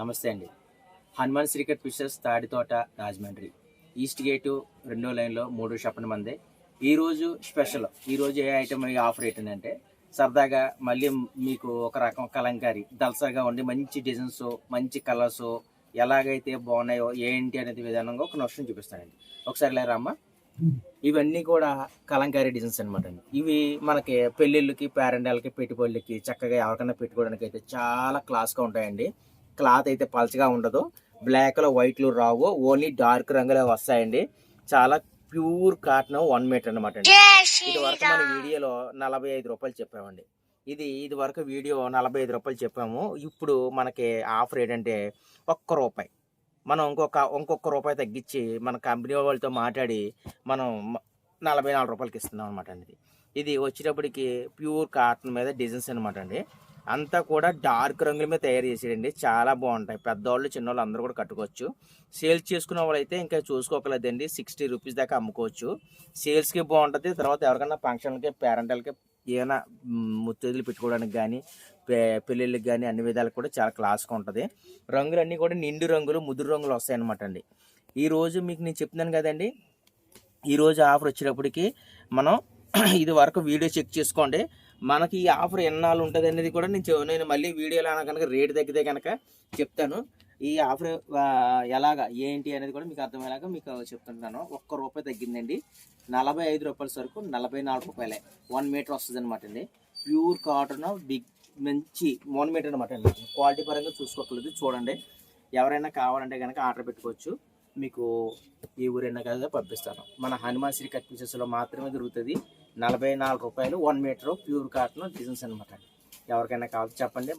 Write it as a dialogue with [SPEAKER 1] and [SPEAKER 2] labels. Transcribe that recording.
[SPEAKER 1] నమస్తే అండి. Hanuman శ్రీకట్ fishers Taditota Rajahmundry. East gate రెండో లైన్లో మూడు షపన్ మంది. ఈరోజు స్పెషల్ ఈరోజు ఏ ఐటమ్ ఆఫర్ ఏంటంటే సరదాగా మళ్ళీ మీకు ఒక రకం కలంకారీ దలసగా ఉండి మంచి డిజైన్స్ మంచి కలర్స్ ఎలాగైతే బాగున్నాయో ఏంటి అనేది విధానంగా ఒక నష్టం చూపిస్తానండి. ఒకసారి లేరా అమ్మ ఇవన్నీ కూడా కలంకారీ డిజైన్స్ అనమాట అండి. ఇవి మనకి పెళ్ళిళ్ళకి పేరెంటాలకి పెట్టుబడులకి చక్కగా ఎవరికైనా పెట్టుకోవడానికి అయితే చాలా క్లాస్గా ఉంటాయండి. క్లాత్ అయితే పలచగా ఉండదు. బ్లాక్లో వైట్లు రావు. ఓన్లీ డార్క్ రంగులో వస్తాయండి. చాలా ప్యూర్ కాటన్ వన్ మీటర్ అనమాట అండి. ఇది వరకు మన వీడియోలో నలభై ఐదు రూపాయలు చెప్పామండి. ఇది ఇది వరకు వీడియో నలభై ఐదు రూపాయలు చెప్పాము. ఇప్పుడు మనకి ఆఫర్ ఏంటంటే ఒక్క రూపాయి. మనం ఇంకొక ఇంకొక రూపాయి తగ్గించి మన కంపెనీ వాళ్ళతో మాట్లాడి మనం నలభై నాలుగు రూపాయలకి ఇస్తున్నాం అనమాట అండి ఇది. ఇది వచ్చేటప్పటికి ప్యూర్ కాటన్ మీద డిజైన్స్ అనమాట అండి. అంతా కూడా డార్క్ రంగుల మీద తయారు చేసేయండి. చాలా బాగుంటాయి. పెద్దవాళ్ళు చిన్నవాళ్ళు అందరూ కూడా కట్టుకోవచ్చు. సేల్స్ చేసుకున్న వాళ్ళైతే ఇంకా చూసుకోకలేదండి. సిక్స్టీ రూపీస్ దాకా అమ్ముకోవచ్చు. సేల్స్కి బాగుంటుంది. తర్వాత ఎవరికైనా ఫంక్షన్లకి పేరెంటల్కి ఏమైనా మ్, ముత్తైదులు పెట్టుకోవడానికి కానీ పెళ్ళిళ్ళకి కానీ అన్ని విధాలకు కూడా చాలా క్లాస్గా ఉంటుంది. రంగులన్నీ కూడా నిండు రంగులు ముదురు రంగులు వస్తాయన్నమాట అండి. ఈరోజు మీకు నేను చెప్తున్నాను కదండి. ఈరోజు ఆఫర్ వచ్చేటప్పటికి మనం ఇది వరకు వీడియో చెక్ చేసుకోండి. మనకి ఈ ఆఫర్ ఎన్నాళ్ళు ఉంటుంది అనేది కూడా నేను నేను మళ్ళీ వీడియోలో కనుక రేట్ తగ్గితే కనుక చెప్తాను. ఈ ఆఫర్ ఎలాగా ఏంటి అనేది కూడా మీకు అర్థమయ్యేలాగా మీకు చెప్తుంటాను. ఒక్క రూపాయి తగ్గిందండి. నలభై ఐదు రూపాయల సరుకు నలభై నాలుగు రూపాయలే. వన్ మీటర్ వస్తుంది అనమాట అండి. ప్యూర్ కాటన్ బిగ్ మంచి వన్ మీటర్ అనమాట అండి. క్వాలిటీ పరంగా చూసుకోకలేదు చూడండి. ఎవరైనా కావాలంటే కనుక ఆర్డర్ పెట్టుకోవచ్చు. మీకు ఈ ఊరైనా కదా పంపిస్తాను. మన హనుమాన్ శ్రీ కట్ పీసెస్లో మాత్రమే దొరుకుతుంది. నలభై నాలుగు రూపాయలు one metre pure cotton designs అనమాట ఎవరికైనా కావాలి చెప్పండి.